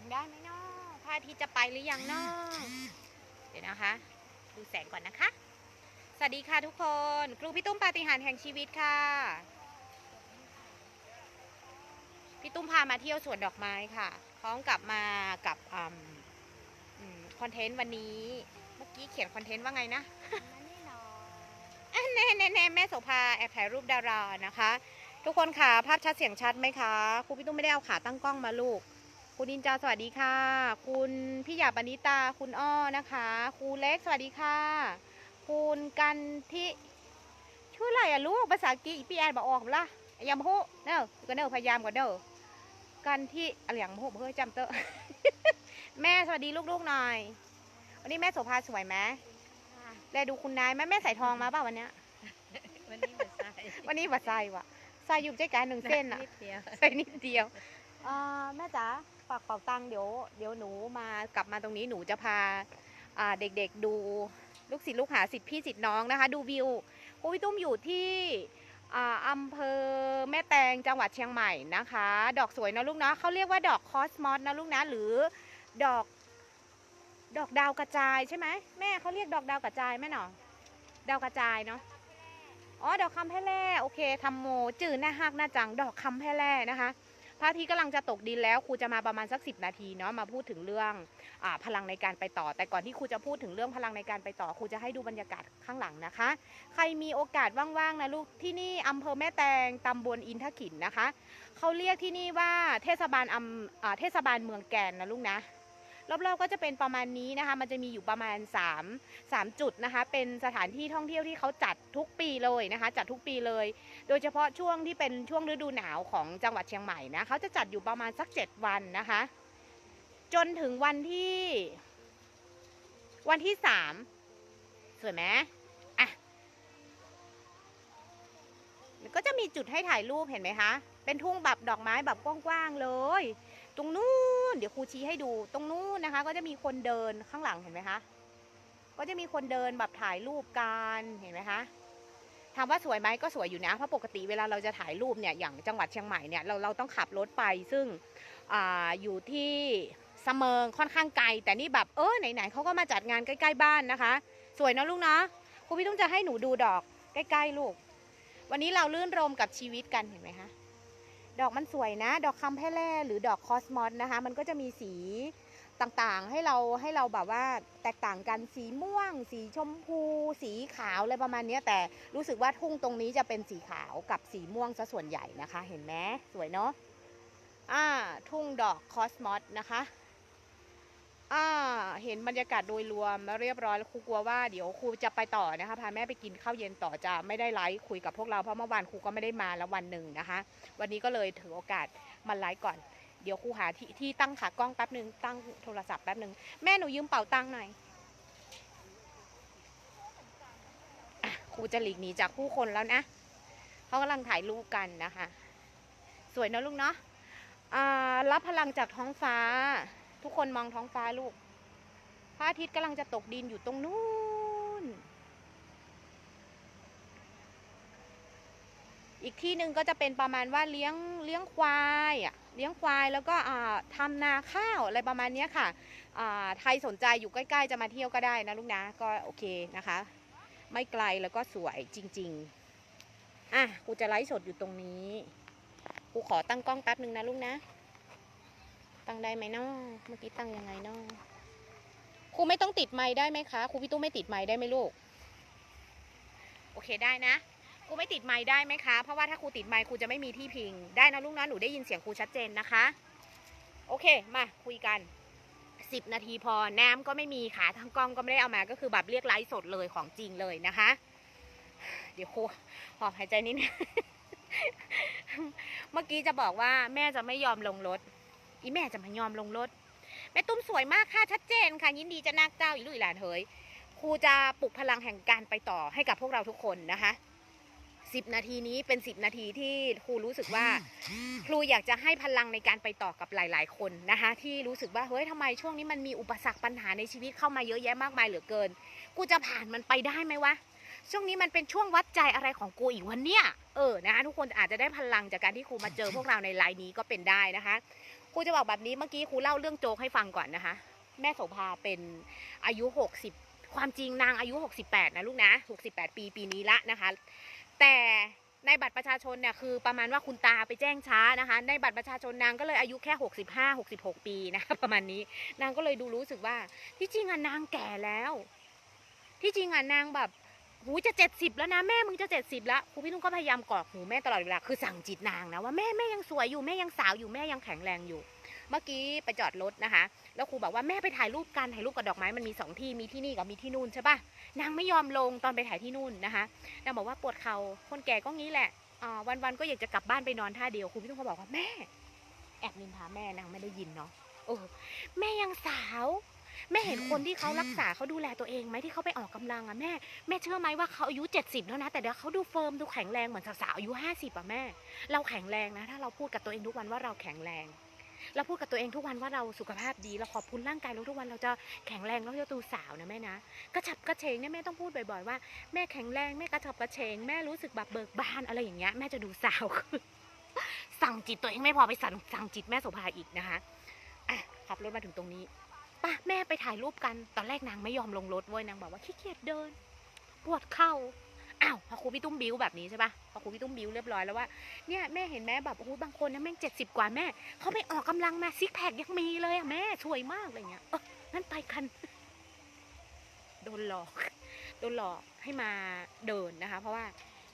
งได้ไหมเนาะพระอาทิตย์จะไปหรือยังเนาะเดี๋ยวนะคะ ดูแสงก่อนนะคะ สวัสดีค่ะทุกคน ครูพี่ตุ้มปาฏิหาริย์แห่งชีวิตค่ะ พี่ตุ้มพามาเที่ยวสวนดอกไม้ค่ะพร้อมกับมากับอืมอืมคอนเทนต์วันนี้ เมื่อกี้เขียนคอนเทนต์ว่าไงนะแน่แน่แน่แม่โสภาแอบถ่ายรูปดารานะคะ ทุกคนค่ะภาพชัดเสียงชัดไหมคะครูพี่ตุ้มไม่ได้เอาขาตั้งกล้องมาลูก คุณนินจาสวัสดีค่ะ คุณพี่หยาปณิตาคุณอ้อนะคะครูเล็กสวัสดีค่ะ คุณกันที่ชื่ออะไรอะลูกภาษาอังกฤษอีพี่แอนบอกออกละยามโฮเนอะก็เนอะพยายามก่อนเนอะกันที่อะไรอย่างโฮเพื่อจำเตอะแม่สวัสดีลูกๆหน่อย วันนี้แม่โสภาสวยไหมแลดูคุณนายแม่แม่ใส่ทองมาเปล่าวันเนี้ยวันนี้มาใส่วันนี้บัดใส่วะใส่อยู่ใจกลารหนึ่งเส้นอะนิดเดียวใส่นิดเดียวอ่าแม่จ๋า ฝากเป่าตังเดี๋ยวเดี๋ยวหนูมากลับมาตรงนี้หนูจะพาเด็กๆดูลูกศิษย์ลูกหาศิษย์พี่ศิษย์น้องนะคะ ดูวิวครูพี่ตุ้มอยู่ที่อำเภอแม่แตงจังหวัดเชียงใหม่นะคะ ดอกสวยนะลูกนะเขาเรียกว่าดอกคอสมอสนะลูกนะหรือดอกดอกดาวกระจายใช่ไหมแม่เขาเรียกดอกดาวกระจายไหมหนอดาวกระจายเนาะอ๋อดอกคำแพร่แร่โอเคทำโมจืดหน้าฮักหน้าจังดอกคำแพร่แร่นะคะ พระอาทิตย์กำลังจะตกดินแล้วครูจะมาประมาณสักสินาทีเนาะมาพูดถึงเรื่องอพลังในการไปต่อ แต่ก่อนที่ครูจะพูดถึงเรื่องพลังในการไปต่อครูจะให้ดูบรรยากาศข้างหลังนะคะ ใครมีโอกาสว่างๆนะลูกที่นี่อำเภอแม่แตงตำบลอินทขินนะคะเขาเรียกที่นี่ว่าเทศบาลอำอ่าเทศบาลเมืองแกนนะลูกนะ รอบๆก็จะเป็นประมาณนี้นะคะ มันจะมีอยู่ประมาณ 3 3 จุดนะคะ เป็นสถานที่ท่องเที่ยวที่เขาจัดทุกปีเลยนะคะ จัดทุกปีเลย โดยเฉพาะช่วงที่เป็นช่วงฤดูหนาวของจังหวัดเชียงใหม่นะเขาจะจัดอยู่ประมาณสัก 7 วันนะคะ จนถึงวันที่ วันที่สามสวยไหมอะก็จะมีจุดให้ถ่ายรูปเห็นไหมคะ เป็นทุ่งแบบดอกไม้แบบกว้างๆเลย ตรงนู้น เดี๋ยวครูชี้ให้ดูตรงนู้นนะคะ ก็จะมีคนเดินข้างหลังเห็นไหมคะก็จะมีคนเดินแบบถ่ายรูปกันเห็นไหมคะถามว่าสวยไหมก็สวยอยู่นะเพราะปกติเวลาเราจะถ่ายรูปเนี่ยอย่างจังหวัดเชียงใหม่เนี่ยเราเราต้องขับรถไปซึ่งออยู่ที่เสมิงค่อนข้างไกล แต่นี่แบบเออไหนๆเขาก็มาจัดงานใกล้ๆบ้านนะคะ สวยนะลูกเนาะครูพี่ต้องจะให้หนูดูดอกใกล้ๆลูก วันนี้เราลื่นรมกับชีวิตกันเห็นไหมคะ ดอกมันสวยนะ ดอกคำแพร่แร่หรือดอกคอสมอสนะคะ มันก็จะมีสีต่างๆ ให้เราให้เราแบบว่าแตกต่างกันสีม่วง สีชมพู สีขาวอะไรประมาณนี้แต่รู้สึกว่าทุ่งตรงนี้จะเป็นสีขาวกับสีม่วงซะส่วนใหญ่นะคะ เห็นไหมสวยเนาะอ่าทุ่งดอกคอสมอสนะคะ อ่าเห็นบรรยากาศโดยรวมแล้วเรียบร้อยแล้วครูกลัวว่าเดี๋ยวครูจะไปต่อนะคะพาแม่ไปกินข้าวเย็นต่อจะไม่ได้ไลฟ์คุยกับพวกเราเพราะเมื่อวานครูก็ไม่ได้มาแล้ววันหนึ่งนะคะ วันนี้ก็เลยถือโอกาสมาไลฟ์ก่อน เดี๋ยวครูหาที่ที่ตั้งขากล้องแป๊บหนึ่งตั้งโทรศัพท์แป๊บหนึ่งแม่หนูยืมเป่าตังค์หน่อยอะครูจะหลีกหนีจากผู้คนแล้วนะเขากำลังถ่ายรูปกันนะคะ สวยนะลูกเนาะรับพลังจากท้องฟ้า ทุกคนมองท้องฟ้าลูก พระอาทิตย์กำลังจะตกดินอยู่ตรงนู้น อีกที่หนึ่งก็จะเป็นประมาณว่าเลี้ยงเลี้ยงควายอะ เลี้ยงควายแล้วก็อ่าทำนาข้าวอะไรประมาณนี้ค่ะอ่าใครสนใจอยู่ใกล้ๆจะมาเที่ยวก็ได้นะลูกนะ ก็โอเคนะคะ ไม่ไกลแล้วก็สวยจริง ๆ อะกูจะไลฟ์สดอยู่ตรงนี้ กูขอตั้งกล้องแป๊บหนึ่งนะลูกนะ ตั้งได้ไหมเนาะเมื่อกี้ตั้งยังไงเนาะครูไม่ต้องติดไม้ได้ไหมคะครูพี่ตู้ไม่ติดไม้ได้ไหมลูก โอเคได้นะครูไม่ติดไมค์ได้ไหมคะ เพราะว่าถ้าครูติดไมค์ครูจะไม่มีที่พิง ได้นะลูกนะหนูได้ยินเสียงครูชัดเจนนะคะ โอเคมาคุยกันสิบนาทีพอน้ำก็ไม่มีขาทั้งกล้องก็ไม่ได้เอามาก็คือแบบเรียกไลฟ์สดเลยของจริงเลยนะคะ เดี๋ยวครูหอบหายใจนิดนึงเมื่อกี้จะบอกว่าแม่จะไม่ยอมลงรถ อีแม่จะไม่ยอมลงรถ แม่ตุ้มสวยมากค่ะชัดเจนค่ะ ยินดีจะนักเจ้าอีลุยหลานเฮยครูจะปลุกพลังแห่งการไปต่อให้กับพวกเราทุกคนนะคะสิบนาทีนี้เป็นสิบนาทีที่ครูรู้สึกว่า ครูอยากจะให้พลังในการไปต่อกับหลาย ๆ คนนะคะที่รู้สึกว่าเฮ้ยทำไมช่วงนี้มันมีอุปสรรคปัญหาในชีวิตเข้ามาเยอะแยะมากมายเหลือเกิน กูจะผ่านมันไปได้ไหมวะช่วงนี้มันเป็นช่วงวัดใจอะไรของกูอีกวันเนี้ยเออนะคะทุกคนอาจจะได้พลังจากการที่ครูมาเจอพวกเราในไลน์นี้ก็เป็นได้นะคะ ครูจะบอกแบบนี้เมื่อกี้ครูเล่าเรื่องโจ๊กให้ฟังก่อนนะคะ แม่โสภาเป็นอายุ 60 ความจริงนางอายุ 68 นะลูกนะ 68 ปีปีนี้ละนะคะ แต่ในบัตรประชาชนเนี่ยคือประมาณว่าคุณตาไปแจ้งช้านะคะ ในบัตรประชาชนนางก็เลยอายุแค่ 65 66 ปีนะคะประมาณนี้นางก็เลยดูรู้สึกว่า ที่จริงอะนางแก่แล้ว ที่จริงอะนางแบบ หูจะเจ็ดสิบแล้วนะแม่มึงจะเจ็ดสิบแล้วครูพี่นุ่งก็พยายามกอกหูแม่ตลอดเวลาคือสั่งจิตนางนะว่าแม่แม่ยังสวยอยู่แม่ยังสาวอยู่แม่ยังแข็งแรงอยู่ เมื่อกี้ไปจอดรถนะคะ แล้วครูบอกว่าแม่ไปถ่ายรูปกันถ่ายรูปกับดอกไม้มันมีสองที่มีที่นี่กับมีที่นู่นใช่ปะนางไม่ยอมลงตอนไปถ่ายที่นู่นนะคะนางบอกว่าปวดเขาคนแก่ก็งี้แหละอ่าวันๆก็อยากจะกลับบ้านไปนอนท่าเดียวครูพี่นุ่งก็บอกว่าแม่ แอบนินทาแม่นางไม่ได้ยินเนาะโอ้แม่ยังสาว แม่เห็นคนที่เขารักษาเขาดูแลตัวเองไหมที่เขาไปออกกำลังอะแม่แม่เชื่อไหมว่าเขาอายุ 70 แล้วนะ แต่เดี๋ยวเขาดูเฟิร์มดูแข็งแรงเหมือนสาวๆอายุ 50อะแม่ เราแข็งแรงนะ ถ้าเราพูดกับตัวเองทุกวันว่าเราแข็งแรงเราพูดกับตัวเองทุกวันว่าเราสุขภาพดีเราขอบคุณร่างกายเราทุกวันเราจะแข็งแรงเราจะดูสาวนะแม่นะกระฉับกระเฉงเนี่ยแม่ต้องพูดบ่อยๆว่าแม่แข็งแรงแม่กระฉับกระเฉงแม่รู้สึกแบบเบิกบานอะไรอย่างเงี้ยแม่จะดูสาวขึ้นสั่งจิตตัวเองไม่พอไปสั่งสั่งจิตแม่โสภาอีกนะคะอะขับรถมาถึงตรงนี้ ป่ะแม่ไปถ่ายรูปกัน ตอนแรกนางไม่ยอมลงรถเว้ยนางบอกว่าขี้เกียจเดิน ปวดเข่า อ้าวพอครูพี่ตุ้มบิ้วแบบนี้ใช่ปะพอครูพี่ตุ้มบิ้วเรียบร้อยแล้วว่า เนี่ยแม่เห็นแม่แบบโอ้โหบางคนนะแม่งเจ็ดสิบกว่าแม่ เขาไปออกกำลังมาซิกแพคยังมีเลยอะแม่สวยมากอะไรเงี้ย เออนั่นไปกัน โดนหลอก โดนหลอกให้มาเดินนะคะ เพราะว่า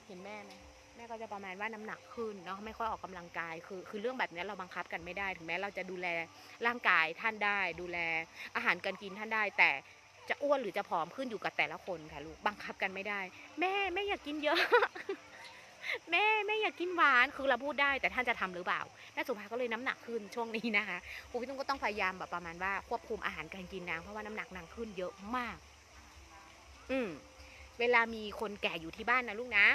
เห็นแม่ไหม แม่ก็จะประมาณว่าน้ำหนักขึ้นเนาะไม่ค่อยออกกำลังกายคือคือเรื่องแบบนี้เราบังคับกันไม่ได้ ถึงแม้เราจะดูแลร่างกายท่านได้ ดูแลอาหารการกินท่านได้ แต่จะอ้วนหรือจะผอมขึ้นอยู่กับแต่ละคนค่ะลูกบังคับกันไม่ได้ แม่แม่อยากกินเยอะ แม่แม่อยากกินหวานคือเราพูดได้ แต่ท่านจะทำหรือเปล่าแม่สุภาก็เลยน้ำหนักขึ้นช่วงนี้นะคะครูพี่ตุ้มก็ต้องพยายามแบบประมาณว่าควบคุมอาหารการกินนางเพราะว่าน้ำหนักนางขึ้นเยอะมาก อืมเวลามีคนแก่อยู่ที่บ้านนะลูกนะ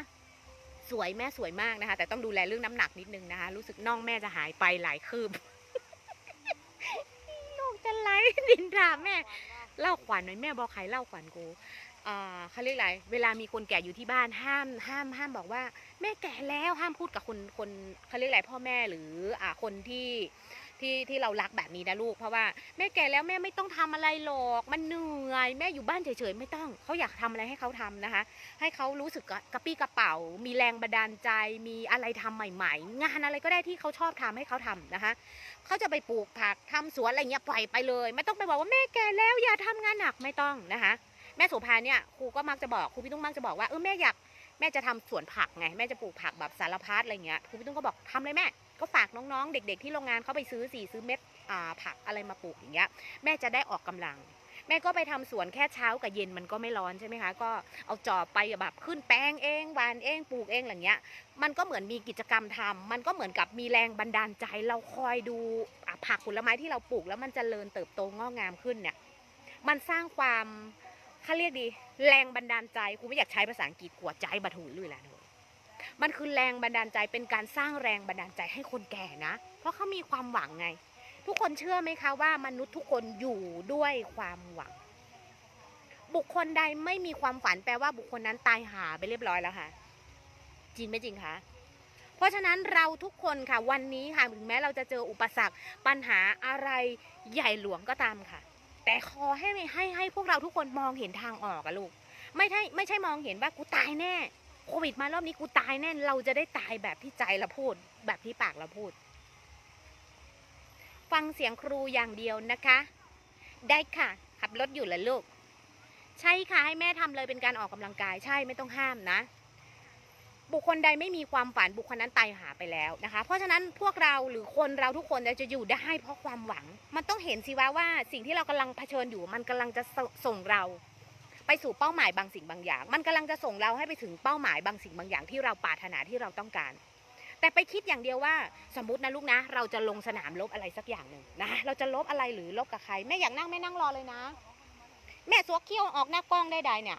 สวยแม่สวยมากนะคะ แต่ต้องดูแลเรื่องน้ำหนักนิดนึงนะคะ รู้สึกน่องแม่จะหายไปหลายคืบลูกจะไหลดินดาแม่เล่าขวัญหน่อยแม่บอกใครเล่าขวัญกูอ่าเขาเรียกอะไรเวลามีคนแก่อยู่ที่บ้านห้ามห้ามห้ามบอกว่า แม่แก่แล้วห้ามพูดกับคนคนเขาเรียกอะไรพ่อแม่หรืออ่าคนที่ ที่ที่เรารักแบบนี้นะลูก เพราะว่าแม่แก่แล้วแม่ไม่ต้องทำอะไรหรอก มันเหนื่อย แม่อยู่บ้านเฉยๆไม่ต้องเขาอยากทำอะไรให้เขาทำนะคะ ให้เขารู้สึกกระปี้กระเป๋า มีแรงบันดาลใจ มีอะไรทำใหม่ๆ งานอะไรก็ได้ที่เขาชอบทำให้เขาทำนะคะเขาจะไปปลูกผักทำสวนอะไรเงี้ยปล่อยไปเลย ไม่ต้องไปบอกว่าแม่แก่แล้วอย่าทำงานหนักไม่ต้องนะคะแม่โสภาเนี่ยครูก็มักจะบอกครูพี่ตุ้งมักจะบอกว่าเออแม่อยากแม่จะทำสวนผักไง แม่จะปลูกผักแบบสารพัดอะไรเงี้ยครูพี่ตุ้งก็บอกทำเลยแม่ ก็ฝากน้องๆ เด็ก ๆ ที่โรงงานเขาไปซื้อสีซื้อเม็ดผักอะไรมาปลูกอย่างเงี้ยแม่จะได้ออกกำลัง แม่ก็ไปทำสวนแค่เช้ากับเย็นมันก็ไม่ร้อนใช่ไหมคะ ก็เอาจอบไปแบบขึ้นแปลงเองหวานเองปลูกเองอะไรเงี้ย มันก็เหมือนมีกิจกรรมทำมันก็เหมือนกับมีแรงบันดาลใจเราคอยดูผักผลไม้ที่เราปลูกแล้วมันจเจริญเติบโตงอกงามขึ้นเนี่ยมันสร้างความเขาเรียกดี แรงบันดาลใจครูไม่อยากใช้ภาษาอังกฤษกวดใจบัถูเลยแหละ มันคือแรงบันดาลใจเป็นการสร้างแรงบันดาลใจให้คนแก่นะ เพราะเขามีความหวังไง ทุกคนเชื่อไหมคะว่ามนุษย์ทุกคนอยู่ด้วยความหวัง บุคคลใดไม่มีความฝันแปลว่าบุคคลนั้นตายหาไปเรียบร้อยแล้วค่ะ จริงไม่จริงคะเพราะฉะนั้นเราทุกคนค่ะวันนี้ค่ะถึงแม้เราจะเจออุปสรรคปัญหาอะไรใหญ่หลวงก็ตามค่ะ แต่ขอให้ให้ให้พวกเราทุกคนมองเห็นทางออกอะลูก ไม่ใช่ไม่ใช่มองเห็นว่ากูตายแน่ โควิดมารอบนี้กูตายแน่เราจะได้ตายแบบที่ใจเราพูด แบบที่ปากเราพูด ฟังเสียงครูอย่างเดียวนะคะ ได้ค่ะขับรถอยู่เหรอลูก ใช่ค่ะให้แม่ทำเลยเป็นการออกกำลังกายใช่ไม่ต้องห้ามนะ บุคคลใดไม่มีความฝันบุคคลนั้นตายหาไปแล้วนะคะ เพราะฉะนั้นพวกเราหรือคนเราทุกคนจะอยู่ได้เพราะความหวัง มันต้องเห็นสิว่าว่าสิ่งที่เรากำลังเผชิญอยู่มันกำลังจะสส่งเรา ไปสู่เป้าหมายบางสิ่งบางอย่าง มันกำลังจะส่งเราให้ไปถึงเป้าหมายบางสิ่งบางอย่างที่เราปรารถนาที่เราต้องการ แต่ไปคิดอย่างเดียวว่าสมมตินะลูกนะ เราจะลงสนามลบอะไรสักอย่างหนึ่งนะเราจะลบอะไรหรือลบกับใครแม่อยากนั่งแม่นั่งรอเลยนะ แม่สวกเขี้ยวออกหน้ากล้องได้ใดเนี่ย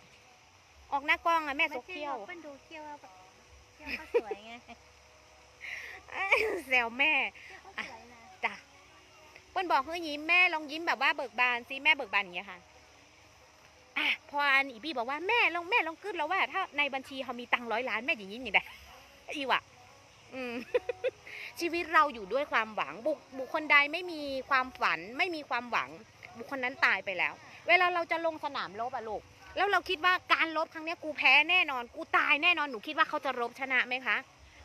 ออกหน้ากล้องอะแม่สวกเขี้ยวเปิ้นดูเขี้ยวแบบเขี้ยวเขาสวยไงเขี้ยวแซวแม่เขาสวยนะจ้ะเปิ้ลบอกเฮ้ยยิ้มแม่ลองยิ้มแบบว่าเบิกบานสิแม่เบิกบานอย่างเงี้ยค่ะอะ พออันอีพี่บอกว่าแม่ลองแม่ลองกึดแล้วว่า ถ้าในบัญชีเขามีตังร้อยล้านแม่อย่างยิ้มอย่างไรอีวะอืมชีวิตเราอยู่ด้วยความหวัง บุคบุคคลใดไม่มีความฝัน ไม่มีความหวัง บุคคลนั้นตายไปแล้ว เวลาเราจะลงสนามรบอะลูกแล้วเราคิดว่าการรบครั้งนี้กูแพ้แน่นอน กูตายแน่นอนหนูคิดว่าเขาจะรบชนะไหมคะ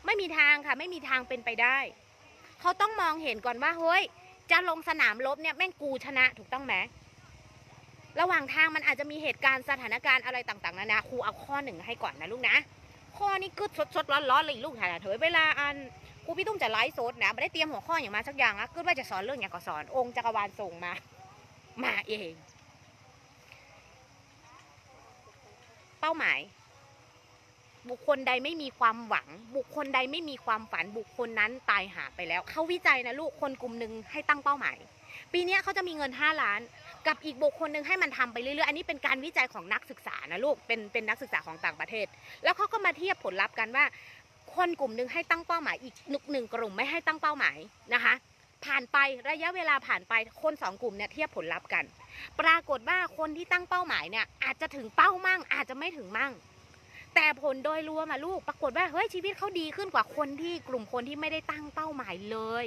ไม่มีทางค่ะ ไม่มีทางเป็นไปได้ เขาต้องมองเห็นก่อนว่าเฮ้ยจะลงสนามรบเนี่ยแม่งกูชนะถูกต้องไหม ระหว่างทางมันอาจจะมีเหตุการณ์สถานการณ์อะไรต่างๆนานาครูเอาข้อหนึ่งให้ก่อนนะลูกนะ ข้อนี้กึดสดๆร้อนๆเลยลูกค่ะเถอะเวลาอันครูพี่ตุ้มจะไลฟ์สดนะไม่ได้เตรียมหัวข้ออย่างมาสักอย่างอะกึดว่าจะสอนเรื่องอย่างก็สอนองค์จักรวาลส่งมา มาเอง เป้าหมาย บุคคลใดไม่มีความหวัง บุคคลใดไม่มีความฝันบุคคลนั้นตายหาไปแล้วเขาวิจัยนะลูกคนกลุ่มหนึ่งให้ตั้งเป้าหมาย ปีนี้เขาจะมีเงิน 5 ล้าน กับอีกบุคคลหนึ่งให้มันทำไปเรื่อยๆ อันนี้เป็นการวิจัยของนักศึกษานะลูก เป็นเป็นนักศึกษาของต่างประเทศ แล้วเขาก็มาเทียบผลลัพธ์กันว่า คนกลุ่มหนึ่งให้ตั้งเป้าหมายอีกหนึ่งกลุ่มไม่ให้ตั้งเป้าหมายนะคะ ผ่านไประยะเวลาผ่านไปคนสองกลุ่มเนี่ยเทียบผลลัพธ์กัน ปรากฏว่าคนที่ตั้งเป้าหมายเนี่ยอาจจะถึงเป้ามั่ง อาจจะไม่ถึงมั่ง แต่ผลโดยรวมอะลูก ปรากฏว่าเฮ้ยชีวิตเขาดีขึ้นกว่าคนที่กลุ่มคนที่ไม่ได้ตั้งเป้าหมายเลย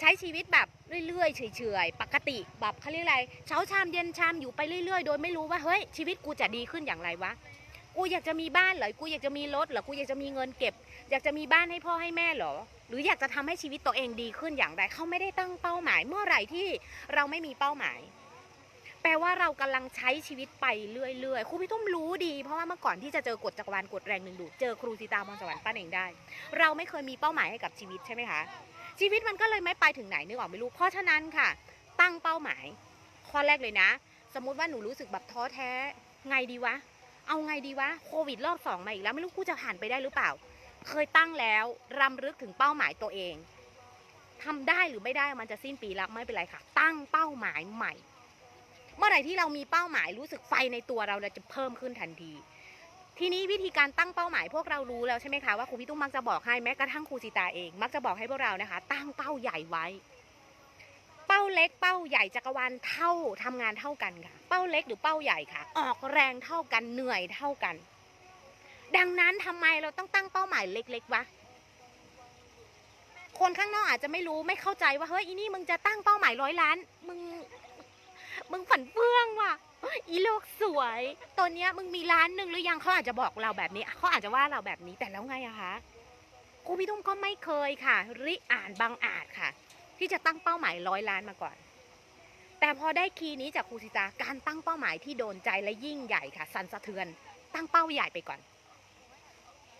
ใช้ชีวิตแบบเรื่อยๆเฉยๆปกติแบบเขาเรียกอะไรเช้าชามเย็นชามอยู่ไปเรื่อยๆ โดยไม่รู้ว่าเฮ้ยชีวิตกูจะดีขึ้นอย่างไรวะกูอยากจะมีบ้านเหรอกูอยากจะมีรถเหรอกูอยากจะมีเงินเก็บ อยากจะมีบ้านให้พ่อให้แม่เหรอ หรืออยากจะทำให้ชีวิตตัวเองดีขึ้นอย่างไรเขาไม่ได้ตั้งเป้าหมาย เมื่อไหร่ที่เราไม่มีเป้าหมาย แปลว่าเรากำลังใช้ชีวิตไปเรื่อยๆครูพี่ตุ้มรู้ดี เพราะว่าเมื่อก่อนที่จะเจอกฎจักรวาลกฎแรงหนึ่งดูดเจอครูสีตามรสวรรค์ป้าเองได้ เราไม่เคยมีเป้าหมายให้กับชีวิตใช่ไหมคะ ชีวิตมันก็เลยไม่ไปถึงไหนนึกออกไม่รู้เพราะฉะนั้นค่ะ ตั้งเป้าหมาย ข้อแรกเลยนะ สมมุติว่าหนูรู้สึกแบบท้อแท้ ไงดีวะ เอาไงดีวะโควิดรอบสองมาอีกแล้วไม่รู้กูจะผ่านไปได้หรือเปล่า เคยตั้งแล้วรำลึกถึงเป้าหมายตัวเองทำได้หรือไม่ได้มันจะสิ้นปีแล้วไม่เป็นไรค่ะ ตั้งเป้าหมายใหม่ เมื่อไหร่ที่เรามีเป้าหมายรู้สึกไฟในตัวเราเราจะเพิ่มขึ้นทันที ทีนี้วิธีการตั้งเป้าหมายพวกเรารู้แล้วใช่ไหมคะว่าครูพี่ตุ้มมักจะบอกให้แม้กระทั่งครูจิตาเองมักจะบอกให้พวกเรานะคะ ตั้งเป้าใหญ่ไว้ เป้าเล็กเป้าใหญ่จักรวาลเท่าทำงานเท่ากันค่ะ เป้าเล็กหรือเป้าใหญ่ค่ะ ออกแรงเท่ากันเหนื่อยเท่ากัน ดังนั้นทำไมเราต้องตั้งเป้าหมายเล็กๆวะคนข้างนอกอาจจะไม่รู้ไม่เข้าใจว่าเฮ้ยอีนี่มึงจะตั้งเป้าหมายร้อยล้าน มึง มึงฝันเฟื่องว่ะ อีโลกสวยตอนเนี้ยมึงมีล้านหนึ่งหรือยังเขาอาจจะบอกเราแบบนี้เขาอาจจะว่าเราแบบนี้แต่แล้วไงอะคะครูพี่ตุ้มก็ไม่เคยค่ะ ริอ่านบางอาจค่ะ ที่จะตั้งเป้าหมายร้อยล้านมาก่อน แต่พอได้คีย์นี้จากครูสิตาการตั้งเป้าหมายที่โดนใจและยิ่งใหญ่ค่ะ สันสะเทือน ตั้งเป้าใหญ่ไปก่อน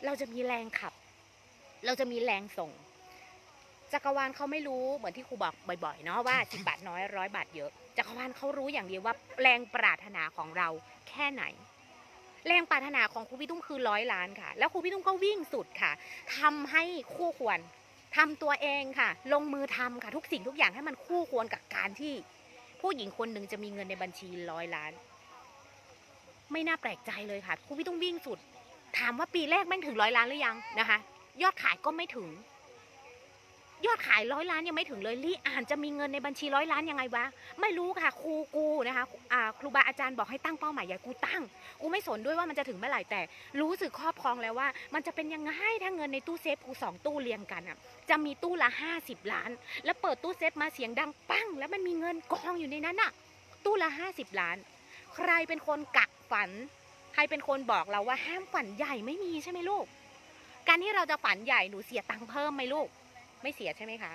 เราจะมีแรงขับ เราจะมีแรงส่งจักรวาลเขาไม่รู้เหมือนที่ครูบอกบ่อยๆเนาะว่าสิบาทน้อยร้อยบาทเยอะ จักรวาลเขารู้อย่างเดียวว่าแรงปรารถนาของเราแค่ไหน แรงปรารถนาของครูพี่ตุ้มคือร้อยล้านค่ะ แล้วครูพี่ตุ้มก็วิ่งสุดค่ะทำให้คู่ควรทำตัวเองค่ะ ลงมือทำค่ะทุกสิ่งทุกอย่างให้มันคู่ควรกับการที่ ผู้หญิงคนหนึ่งจะมีเงินในบัญชีร้อยล้าน ไม่น่าแปลกใจเลยค่ะครูพี่ตุ้มวิ่งสุด ถามว่าปีแรกแม่งถึงร้อยล้านหรือยังนะคะ ยอดขายก็ไม่ถึง ยอดขายร้อยล้านยังไม่ถึงเลยลี่อ่านจะมีเงินในบัญชีร้อยล้านยังไงวะ ไม่รู้ค่ะครูกูนะคะครูบาอาจารย์บอกให้ตั้งเป้าหมายใหญ่กูตั้ง กูไม่สนด้วยว่ามันจะถึงเมื่อไหร่แต่ รู้สึกครอบครองแล้วว่า มันจะเป็นยังไงถ้าเงินในตู้เซฟกูสองตู้เรียงกันอะจะมีตู้ละห้าสิบล้าน แล้วเปิดตู้เซฟมาเสียงดังปั้ง แล้วมันมีเงินกองอยู่ในนั้นอะตู้ละห้าสิบล้าน ใครเป็นคนกักฝัน ใครเป็นคนบอกเราว่าห้ามฝันใหญ่ไม่มีใช่ไหมลูก การที่เราจะฝันใหญ่หนูเสียตังค์เพิ่มไหมลูก ไม่เสียใช่ไหมคะ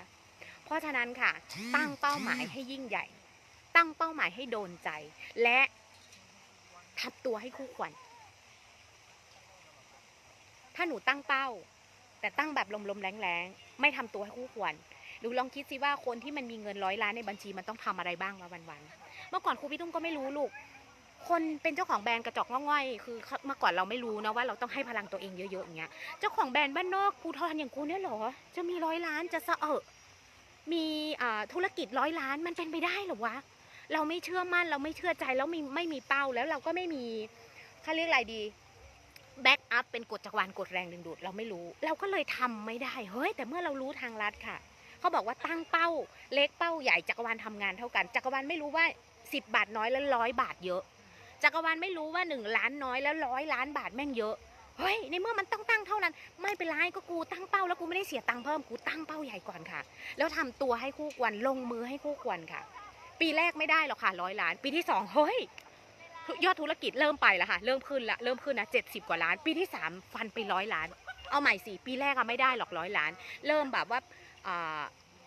เพราะฉะนั้นค่ะ ตั้งเป้าหมายให้ยิ่งใหญ่ ตั้งเป้าหมายให้โดนใจ และทำตัวให้คู่ควร ถ้าหนูตั้งเป้า แต่ตั้งแบบลมๆแรงๆ ไม่ทำตัวให้คู่ควรหนูลองคิดสิว่าคนที่มันมีเงินร้อยล้านในบัญชีมันต้องทำอะไรบ้างวะวันๆ เมื่อก่อนครูพี่ตุ้มก็ไม่รู้ลูก คนเป็นเจ้าของแบรนด์กระจอกงอกง่อยคือเมื่อก่อนเราไม่รู้นะว่าเราต้องให้พลังตัวเองเยอะๆอย่างเงี้ยเจ้าของแบรนด์บ้านนอกภูทรอย่างกูเนี่ยหรอ จะมีร้อยล้านจะสะเอะมีอธุรกิจร้อยล้านมันเป็นไปได้หรอวะเราไม่เชื่อมั่นเราไม่เชื่อใจแล้วมีไม่มีเป้าแล้วเราก็ไม่มีเขาเรียกอะไรดีแบ็กอัพเป็นกฎจักรวาลกฎแรงดึงดูดเราไม่รู้ เราก็เลยทำไม่ได้เฮ้ยแต่เมื่อเรารู้ทางลัดค่ะเขาบอกว่าตั้งเป้า เล็กเป้าใหญ่จักรวาลทำงานเท่ากันจักรวาลไม่รู้ว่าสิบบาทน้อยแล้วร้อยบาทเยอะ จักรวาลไม่รู้ว่าหนึ่งล้านน้อยแล้วร้อยล้านบาทแม่งเยอะเฮ้ยในเมื่อมันต้องตั้งเท่านั้น ไม่เป็นไรก็กูตั้งเป้าแล้วกูไม่ได้เสียตังค์เพิ่มกูตั้งเป้าใหญ่ก่อนค่ะ แล้วทำตัวให้คู่ควรลงมือให้คู่ควรค่ะ ปีแรกไม่ได้หรอกค่ะร้อยล้าน ปีที่สองเฮ้ยยอดธุรกิจเริ่มไปแล้วค่ะ เริ่มขึ้นละเริ่มขึ้นนะเจ็ดสิบกว่าล้าน ปีที่สามฟันไปร้อยล้าน เอาใหม่สิปีแรกอะไม่ได้หรอกร้อยล้าน เริ่มแบบว่า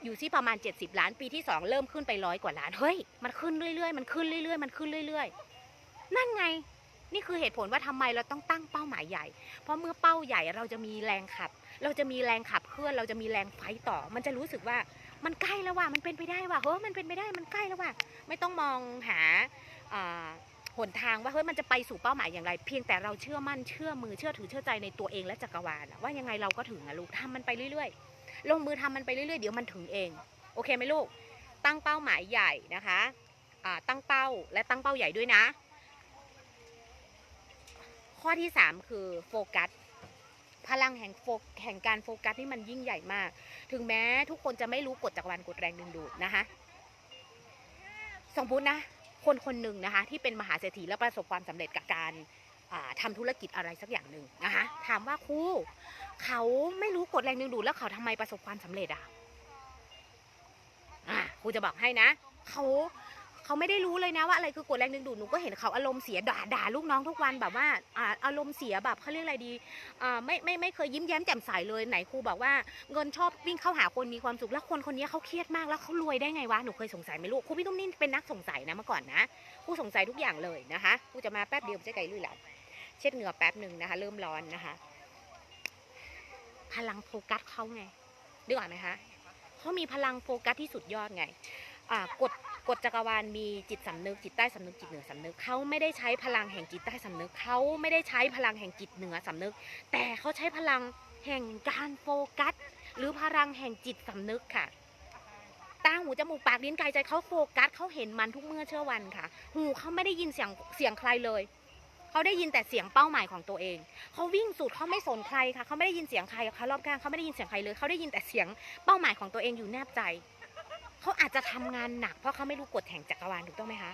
อยู่ที่ประมาณ 70 ล้าน ปีที่สองเริ่มขึ้นไปร้อยกว่าล้านเฮ้ยมันขึ้นเรื่อยๆมันขึ้นเรื่อยๆมันขึ้นเรื่อยๆ นั่นไง นี่คือเหตุผลว่าทำไมเราต้องตั้งเป้าหมายใหญ่ เพราะเมื่อเป้าใหญ่เราจะมีแรงขับ เราจะมีแรงขับเคลื่อน เราจะมีแรงไฟต่อ มันจะรู้สึกว่ามันใกล้แล้วว่ะมันเป็นไปได้ว่ะเฮ้ยมันเป็นไปได้มันใกล้แล้วว่ะไม่ต้องมองหาหนทางว่าเฮ้ยมันจะไปสู่เป้าหมายอย่างไร เพียงแต่เราเชื่อมั่นเชื่อมือเชื่อถือเชื่อใจในตัวเองและจักรวาลว่ายังไงเราก็ถึงอะลูกทำมันไปเรื่อยๆ ลงมือทำมันไปเรื่อยๆ เดี๋ยวมันถึงเอง โอเคไหมลูก ตั้งเป้าหมายใหญ่นะคะตั้งเป้าและตั้งเป้าใหญ่ด้วยนะ ข้อที่ 3 คือโฟกัสพลังแห่งโฟกแห่งการโฟกัสนี่มันยิ่งใหญ่มาก ถึงแม้ทุกคนจะไม่รู้กฎจักรวาลกฎแรงดึงดูดนะคะสมมตินะ คนคนหนึ่งนะคะที่เป็นมหาเศรษฐีและประสบความสำเร็จกับการอ่าทำธุรกิจอะไรสักอย่างหนึ่งนะคะถามว่าครูเขาไม่รู้กฎแรงดึงดูดแล้วเขาทำไมประสบความสำเร็จอะครูจะบอกให้นะเขา เขาไม่ได้รู้เลยนะว่าอะไรคือกฎแรงดึงดูดหนูก็เห็นเขาอารมณ์เสียด่าด่าลูกน้องทุกวันแบบว่าอ่าอารมณ์เสียแบบเขาเรียกอะไรดีอ่าไม่ไม่ไม่เคยยิ้มแย้มแจ่มใสเลยไหนครูบอกว่าเงินชอบวิ่งเข้าหาคนมีความสุขแล้วคนคนนี้เขาเครียดมากแล้วเขารวยได้ไงวะหนูเคยสงสัยไหมลูกครูพี่ตุ้มนี่เป็นนักสงสัยนะเมื่อก่อนนะครูสงสัยทุกอย่างเลยนะคะครูจะมาแป๊บเดียวไม่ใช่ไกลลุยหลับเช็ดเหงื่อแป๊บหนึ่งนะคะ เริ่มร้อนนะคะ พลังโฟกัสเขาไงนึกออกไหมคะเขามีพลังโฟกัสที่สุดยอดไงกฎ กฎจักรวาลมีจิตสำนึกจิตใต้สำนึกจิตเหนือสำนึกเขาไม่ได้ใช้พลังแห่งจิตใต้สำนึกเขาไม่ได้ใช้พลังแห่งจิตเหนือสำนึก แต่เขาใช้พลังแห่งการโฟกัส หรือพลังแห่งจิตสำนึกค่ะตาหูจมูกปากลิ้นกายใจเขาโฟกัสเขาเห็นมันทุกเมื่อเชื่อวันค่ะ หูเขาไม่ได้ยินเสียงเสียงใครเลยเขาได้ยินแต่เสียงเป้าหมายของตัวเอง เขาวิ่งสุดเขาไม่สนใครค่ะเขาไม่ได้ยินเสียงใครค่ะรอบข้างเขาไม่ได้ยินเสียงใครเลยเขาได้ยินแต่เสียงเป้าหมายของตัวเองอยู่แนบใจ เขาอาจจะทำงานหนัก เพราะเขาไม่รู้กฎแห่งจักรวาลถูกต้องไหมคะ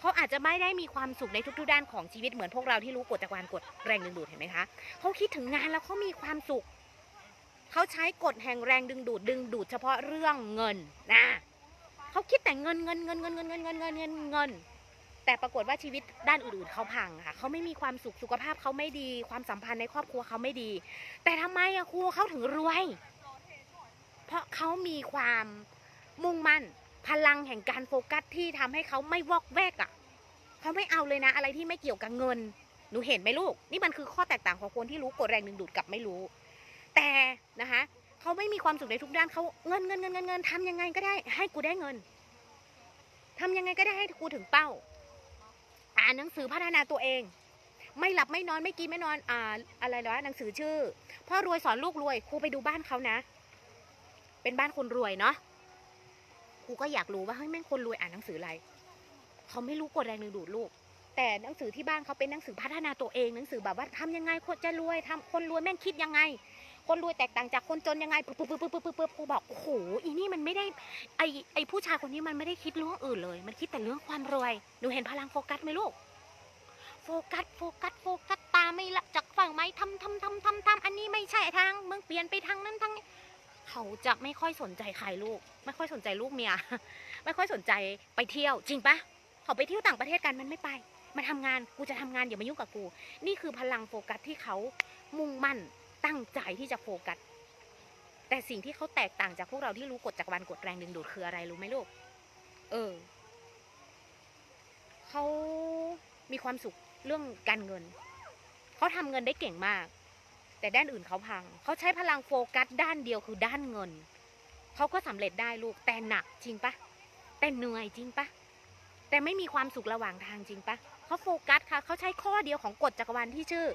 เขาอาจจะไม่ได้มีความสุขในทุกๆด้านของชีวิตเหมือนพวกเราที่รู้กฎจักรวาลกฎแรงดึงดูดเห็นไหมคะเขาคิดถึงงานแล้วเขามีความสุขเขาใช้กฎแห่งแรงดึงดูดดึงดูดเฉพาะเรื่องเงินนะเขาคิดแต่เงินเงินเงินเงินเงินเงินเงินเงินเงินเงินแต่ปรากฏว่าชีวิตด้านอื่นๆเขาพังค่ะเขาไม่มีความสุขสุขภาพเขาไม่ดี ความสัมพันธ์ในครอบครัวเขาไม่ดี แต่ทำไมอะครูเขาถึงรวย เพราะเขามีความ มุ่งมั่น พลังแห่งการโฟกัสที่ทำให้เขาไม่วอกแวกอะเขาไม่เอาเลยนะ อะไรที่ไม่เกี่ยวกับเงิน หนูเห็นไหมลูก นี่มันคือข้อแตกต่างของคนที่รู้กฎแรงดึงดูดกับไม่รู้ แต่นะคะเขาไม่มีความสุขในทุกด้านเขาเงินเงินเงินเงินเงินทำยังไงก็ได้ ให้กูได้เงินทำยังไงก็ได้ให้กูถึงเป้า อ่านหนังสือพัฒนาตัวเอง ไม่หลับไม่นอนไม่กินไม่นอนอ่าอะไรเหรอหนังสือชื่อพ่อรวยสอนลูกรวยครูไปดูบ้านเขานะ เป็นบ้านคนรวยเนาะ ครูก็อยากรู้ว่าเฮ้ยแม่งคนรวยอ่านหนังสืออะไรเขาไม่รู้กฎแรงดึงดูดลูก แต่หนังสือที่บ้านเขาเป็นหนังสือพัฒนาตัวเองหนังสือแบบว่าทำยังไงคนจะรวยทำคนรวยแม่งคิดยังไง คนรวยแตกต่างจากคนจนยังไงปึ๊บปึ๊บปึ๊บปึ๊บปึ๊บปึ๊บครูบอกโอ้โหอีนี่มันไม่ได้ไอไอผู้ชายคนนี้มันไม่ได้คิดเรื่องอื่นเลย มันคิดแต่เรื่องความรวยหนูเห็นพลังโฟกัสไหมลูกโฟกัสโฟกัสโฟกัสตาไม่ละจากฝั่งไหมทำทำทำทำทำอันนี้ไม่ใช่ทางมึงเปลี่ยนไปทางนั้นทางนี้ เขาจะไม่ค่อยสนใจใครลูก ไม่ค่อยสนใจลูกเมีย ไม่ค่อยสนใจไปเที่ยว จริงปะเขาไปเที่ยวต่างประเทศกันมันไม่ไป มาทำงานกูจะทำงานอย่ามายุ่งกับกู นี่คือพลังโฟกัสที่เขามุ่งมั่นตั้งใจที่จะโฟกัส แต่สิ่งที่เขาแตกต่างจากพวกเราที่รู้กฎจักรวาลกฎแรงดึงดูดคืออะไรรู้ไหมลูก เออ เขามีความสุขเรื่องการเงิน เขาทำเงินได้เก่งมาก แต่ด้านอื่นเขาพัง เขาใช้พลังโฟกัสด้านเดียวคือด้านเงิน เขาก็สำเร็จได้ลูก แต่หนักจริงปะแต่เหนื่อยจริงปะแต่ไม่มีความสุขระหว่างทางจริงปะเขาโฟกัสค่ะ เขาใช้ข้อเดียวของกฎจักรวาลที่ชื่อ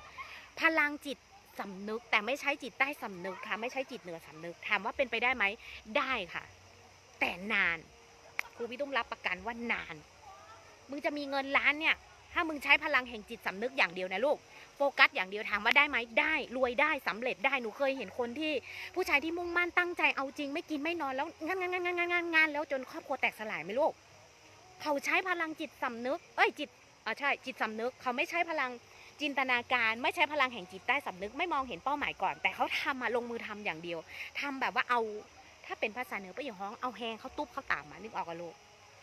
พลังจิตสำนึก แต่ไม่ใช้จิตใต้สำนึกค่ะ ไม่ใช้จิตเหนือสำนึก ถามว่าเป็นไปได้ไหม ได้ค่ะ แต่นาน ครูพี่ตุ้มรับประกันว่านาน มึงจะมีเงินล้านเนี่ย ถ้ามึงใช้พลังแห่งจิตสำนึกอย่างเดียวนะลูก ฟกัสอย่างเดียวถามว่าได้ไหมได้รวยได้สำเร็จได้หนูเคยเห็นคนที่ ผู้ชายที่มุ่งมั่นตั้งใจเอาจริงไม่กินไม่นอนแล้วงานงานงานงานงานงานงานแล้วจนครอบครัวแตกสลายไหมลูกเขาใช้พลังจิตสำนึก เอ้ยจิตอ่าใช่จิตสำนึก เขาไม่ใช้พลังจินตนาการไม่ใช้พลังแห่งจิตใต้สำนึกไม่มองเห็นเป้าหมายก่อน แต่เขาทำอะลงมือทำอย่างเดียวทำแบบว่าเอา ถ้าเป็นภาษาเหนือไปอย่างฮ้องเอาแฮงเขาตุ๊บเขาตามมานึกออกกันลูก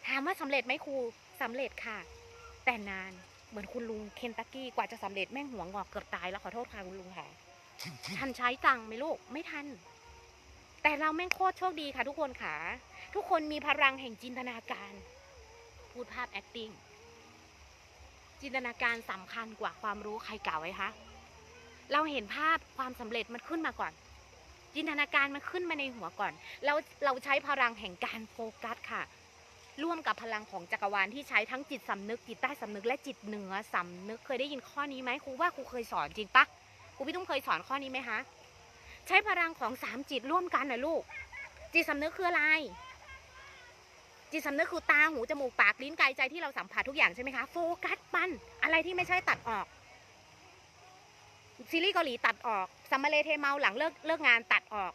ถามว่าสำเร็จไหมครูสำเร็จค่ะ แต่นาน เหมือนคุณลุงเคนตักกี้กว่าจะสำเร็จแม่งหัวงอกเกือบตายแล้วขอโทษค่ะคุณลุงค่ะทันใช้ตังค์ไหมลูกไม่ทัน แต่เราแม่งโคตรโชคดีค่ะ ทุกคนค่ะ ทุกคนมีพลังแห่งจินตนาการ พูดภาพ acting จินตนาการสำคัญกว่าความรู้ใครกล่าวไว้คะเราเห็นภาพความสำเร็จมันขึ้นมาก่อน จินตนาการมันขึ้นมาในหัวก่อนแล้วเราใช้พลังแห่งการโฟกัสค่ะ ร่วมกับพลังของจักรวาลที่ใช้ทั้งจิตสำนึกจิตใต้สำนึกและจิตเหนือสำนึกเคยได้ยินข้อนี้ไหมครูว่าครูเคยสอนจริงปะครูพี่ตุ้มเคยสอนข้อนี้ไหมคะใช้พลังของสามจิตร่วมกันนะลูก จิตสำนึกคืออะไร จิตสำนึกคือตาหูจมูกปากลิ้นกายใจที่เราสัมผัสทุกอย่างใช่ไหมคะโฟกัสมันอะไรที่ไม่ใช่ตัดออกซีรีส์เกาหลีตัดออกซัมมาเลเทเมาหลังเลิกเลิกงานตัดออก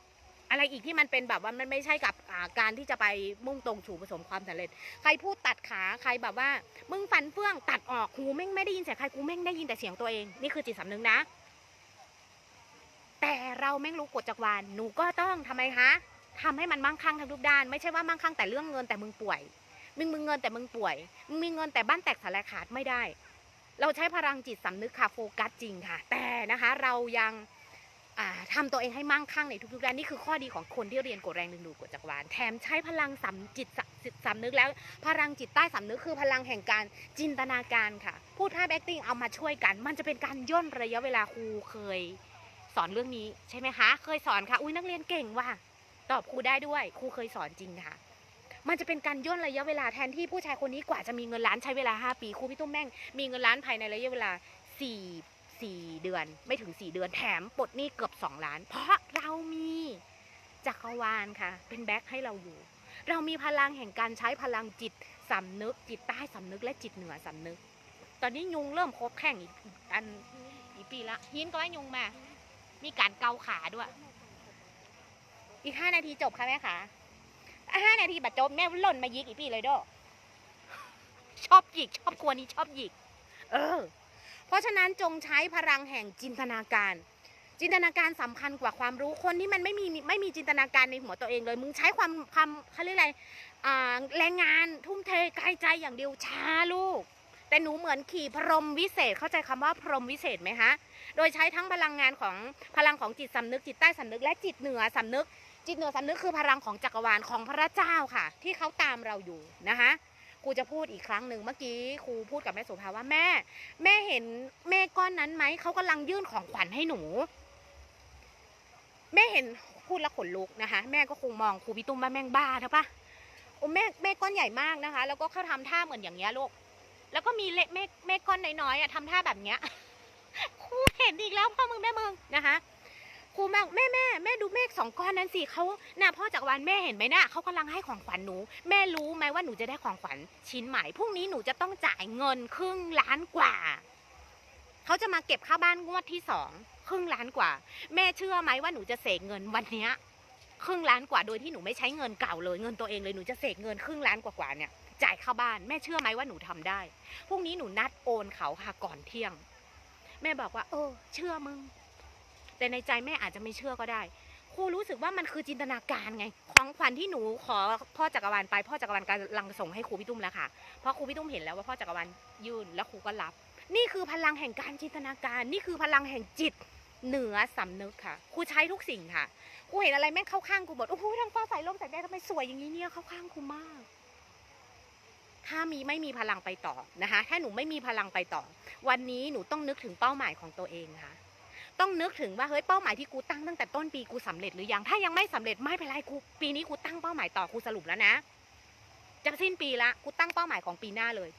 อะไรอีกที่มันเป็นแบบว่ามันไม่ใช่กับการที่จะไปมุ่งตรงสู่ผสมความสำเร็จ ใครพูดตัดขาใครแบบว่า มึงฟันเฟื่องตัดออกหูแม่งไม่ได้ยินเสียงใครกูแม่งได้ยินแต่เสียงตัวเองนี่คือจิตสำนึกนะ แต่เราแม่งรู้กฎจักรวาลหนูก็ต้องทำไมคะทำให้มันมั่งคั่งทั้งทุกด้าน ไม่ใช่ว่ามั่งคั่งแต่เรื่องเงินแต่มึงป่วยมึงมึงเงินแต่มึงป่วยมึงมีเงินแต่บ้านแตกสลายขาดไม่ได้ เราใช้พลังจิตสำนึกค่ะโฟกัสจริงค่ะ แต่นะคะเรายัง อ่าทำตัวเองให้มั่งคั่งในทุกๆด้านนี่คือข้อดีของคนที่เรียนกฎแรงดึงดูดกฎจักรวาลแถมใช้พลังสำจิตสจิตสำนึกแล้ว พลังจิตใต้สำนึกคือพลังแห่งการจินตนาการค่ะ พูดท่า acting เอามาช่วยกัน มันจะเป็นการย่นระยะเวลาครูเคย สอนเรื่องนี้ใช่ไหมคะ เคยสอนค่ะ อุ้ยนักเรียนเก่งว่ะตอบครูได้ด้วยครูเคยสอนจริงค่ะมันจะเป็นการย่นระยะเวลาแทนที่ผู้ชายคนนี้กว่าจะมีเงินล้านใช้เวลา 5 ปีครูพี่ตุ้มแม่งมีเงินล้านภายในระยะเวลา 4 4 เดือน ไม่ถึง 4 เดือนแถมปลดหนี้เกือบ 2 ล้าน เพราะเรามีจักรวาลค่ะ เป็นแบ็คให้เราอยู่ เรามีพลังแห่งการใช้พลังจิตสำนึก จิตใต้สำนึกและจิตเหนือสำนึก ตอนนี้ยุงเริ่มคบแข่งอีกอันอีกปีละยินก็ให้ยุงมา มีการเกาขาด้วย อีกห้านาทีจบค่ะแม่คะห้านาทีบัดจบแม่หล่นมายิกอีกปีเลยด้อชอบหยิกชอบกวนนี้ชอบหยิก เออ ราะฉะนั้นจงใช้พลังแห่งจินตนาการ จินตนาการสำคัญกว่าความรู้คนที่มันไม่มีไม่มีจินตนาการในหัวตัวเองเลย มึงใช้ความความเขาเรียกอะไรแรงงานทุ่มเทกายใจอย่างเดียวช้าลูก แต่หนูเหมือนขี่พรมวิเศษเข้าใจคำว่าพรมวิเศษไหมคะโดยใช้ทั้งพลังงานของพลังของจิตสำนึกจิตใต้สำนึกและจิตเหนือสำนึก จิตเหนือสำนึกคือพลังของจักรวาลของพระเจ้าค่ะ ที่เขาตามเราอยู่นะคะ ครูจะพูดอีกครั้งหนึ่งเมื่อกี้ครูพูดกับแม่โสุภาว่าแม่ แม่เห็นเมฆก้อนนั้นไหมเขากำลังยื่นของขวัญให้หนู แม่เห็นพูดแล้วขนลุกนะคะ แม่ก็คงมองครูพี่ตุ้มว่าแม่งบ้าเถอะปะโอ้เมฆเมฆก้อนใหญ่มากนะคะ แล้วก็เขาทำท่าเหมือนอย่างเงี้ยลูกแล้วก็มีเละเมฆเมฆก้อนน้อยๆอะทำท่าแบบเนี้ยครูเห็นอีกแล้วพ่อมึงแม่มึงนะคะครูแม่แม่แม่แม่ดูเมฆ สองก้อนนั้นสิเขาน่ะพ่อจากรวาลแม่เห็นไหมน่ะเขากำลังให้ของขวัญหนู แม่รู้ไหมว่าหนูจะได้ของขวัญชิ้นใหม่พรุ่งนี้หนูจะต้องจ่ายเงินครึ่งล้านกว่าเขาจะมาเก็บค่าบ้านงวดที่สองครึ่งล้านกว่า แม่เชื่อไหมว่าหนูจะเสกเงินวันเนี้ยครึ่งล้านกว่าโดยที่หนูไม่ใช้เงินเก่าเลยเงินตัวเองเลยหนูจะเสกเงินครึ่งล้านกว่าๆเนี่ยจ่ายค่าบ้านแม่เชื่อไหมว่าหนูทำได้พรุ่งนี้หนูนัดโอนเขาค่ะก่อนเที่ยง แม่บอกว่า เออ เชื่อมึง แต่ในใจแม่อาจจะไม่เชื่อก็ได้ ครูรู้สึกว่ามันคือจินตนาการไง ของขวัญที่หนูขอพ่อจักรวาลไป พ่อจักรวาลกำลังส่งให้ครูพี่ตุ้มแล้วค่ะ เพราะครูพี่ตุ้มเห็นแล้วว่าพ่อจักรวาลยื่นแล้วครูก็รับ นี่คือพลังแห่งการจินตนาการ นี่คือพลังแห่งจิตเหนือสำนึกค่ะ ครูใช้ทุกสิ่งค่ะ ครูเห็นอะไรแม่งเข้าข้างครูหมด โอ้โหทางฟ้าใสลมใสแดดทำไมสวยอย่างนี้เนี่ยเข้าข้างครูมาก ถ้ามีไม่มีพลังไปต่อนะคะ ถ้าหนูไม่มีพลังไปต่อ วันนี้หนูต้องนึกถึงเป้าหมายของตัวเองค่ะ ต้องนึกถึงว่าเฮ้ยเป้าหมายที่กูตั้งตั้งแต่ต้นปีกูสำเร็จหรือยังถ้ายังไม่สำเร็จไม่เป็นไรกูปีนี้กูตั้งเป้าหมายต่อกูสรุปแล้วนะจะสิ้นปีละกูตั้งเป้าหมายของปีหน้าเลย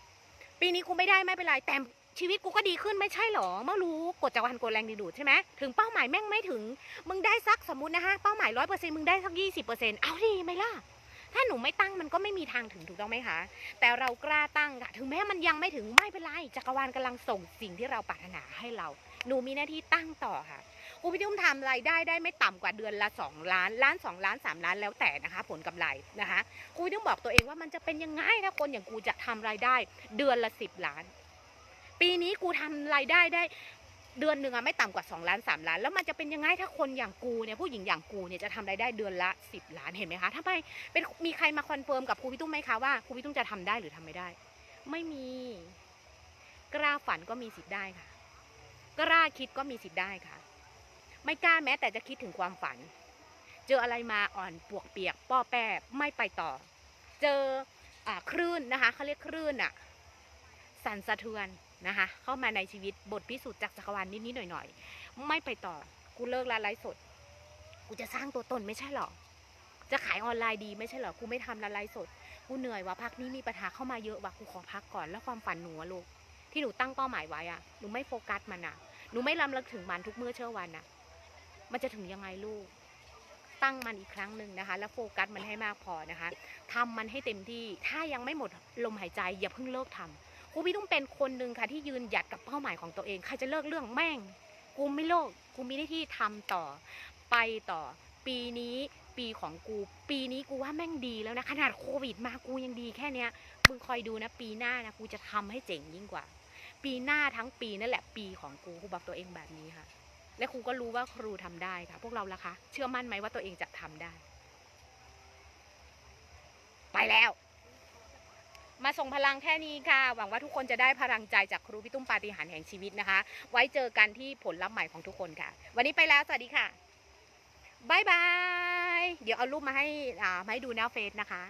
ปีนี้กูไม่ได้ไม่เป็นไรแต่ชีวิตกูก็ดีขึ้นไม่ใช่หรอเมื่อรู้กฎจักรวาลกฎแรงดึงดูดใช่ไหมถึงเป้าหมายแม่งไม่ถึง มึงได้สักสมมตินะคะเป้าหมายร้อยเปอร์เซ็นต์มึงได้สักยี่สิบเปอร์เซ็นต์เอาดีไหมล่ะถ้าหนูไม่ตั้งมันก็ไม่มีทางถึงถูกต้องไหมคะ แต่เรากล้าตั้งค่ะถึงแม้มันยังไม่ถึงไม่เป็นไรจักรวาลกำลังส่งสิ่งที่เราปรารถนาให้เรา หนูมีหน้าที่ตั้งต่อค่ะครูพี่ตุ้มทำรายได้ได้ไม่ต่ำกว่าเดือนละ 2 ล้านล้าน2ล้าน3ล้านแล้วแต่นะคะ ผลกำไรนะคะครูพี่ตุ้มบอกตัวเองว่ามันจะเป็นยังไงถ้าคนอย่างกูจะทำรายได้เดือนละ 10 ล้าน ปีนี้กูทำรายได้ได้เดือนหนึ่งอะไม่ต่ำกว่า2ล้าน3ล้าน แล้วมันจะเป็นยังไงถ้าคนอย่างกูเนี่ยผู้หญิงอย่างกูเนี่ยจะทำรายได้เดือนละ 10 ล้านเห็นไหมคะทำไมเป็นมีใครมาคอนเฟิร์มกับครูพี่ตุ้มไหมคะว่าครูพี่ตุ้มจะทำได้หรือทำไม่ได้ ไม่มี กล้าฝันก็มีสิทธิ์ได้ค่ะ กล้าคิดก็มีสิทธิ์ได้ค่ะ ไม่กล้าแม้แต่จะคิดถึงความฝัน เจออะไรมาอ่อนปวกเปียก ป้อแป้ไม่ไปต่อ เจออคลื่นนะคะเขาเรียกคลื่นอะสั่นสะเทือนนะคะ เข้ามาในชีวิตบทพิสูจน์จากจักรวาลนิดๆหน่อยๆ ไม่ไปต่อ กูเลิกละไลฟ์สด กูจะสร้างตัวตนไม่ใช่หรอ จะขายออนไลน์ดีไม่ใช่หรอ กูไม่ทำละไลฟ์สด กูเหนื่อยว่ะพักนี้มีปัญหาเข้ามาเยอะว่ะ กูขอพักก่อนแล้วความฝันหนูอะลูก ที่หนูตั้งเป้าหมายไว้อะหนูไม่โฟกัสมันอะหนูไม่ลำลึกถึงมันทุกเมื่อเช้าวันอะมันจะถึงยังไงลูก ตั้งมันอีกครั้งหนึ่งนะคะ แล้วโฟกัสมันให้มากพอนะคะทำมันให้เต็มที่ ถ้ายังไม่หมดลมหายใจอย่าเพิ่งเลิกทำครูพี่ต้องเป็นคนหนึ่งค่ะที่ยืนหยัดกับเป้าหมายของตัวเองใครจะเลิกเรื่องแม่ง กูไม่เลิกกูมีหน้าที่ทำต่อ ไปต่อ ปีนี้ปีของกู ปีนี้กูว่าแม่งดีแล้วนะ ขนาดโควิดมากูยังดีแค่เนี้ยมึงคอยดูนะ ปีหน้านะกูจะทำให้เจ๋งยิ่งกว่า ปีหน้าทั้งปีนั่นแหละปีของกูครูบอกตัวเองแบบนี้ค่ะ และครูก็รู้ว่าครูทำได้ค่ะ พวกเราล่ะคะ เชื่อมั่นไหมว่าตัวเองจะทำได้ ไปแล้ว มาส่งพลังแค่นี้ค่ะ หวังว่าทุกคนจะได้พลังใจจากครูพี่ตุ้มปาฏิหาริย์แห่งชีวิตนะคะ ไว้เจอกันที่ผลลัพธ์ใหม่ของทุกคนค่ะ วันนี้ไปแล้วสวัสดีค่ะบายบาย เดี๋ยวเอารูปมาให้มาให้ดูหน้าเฟซนะคะ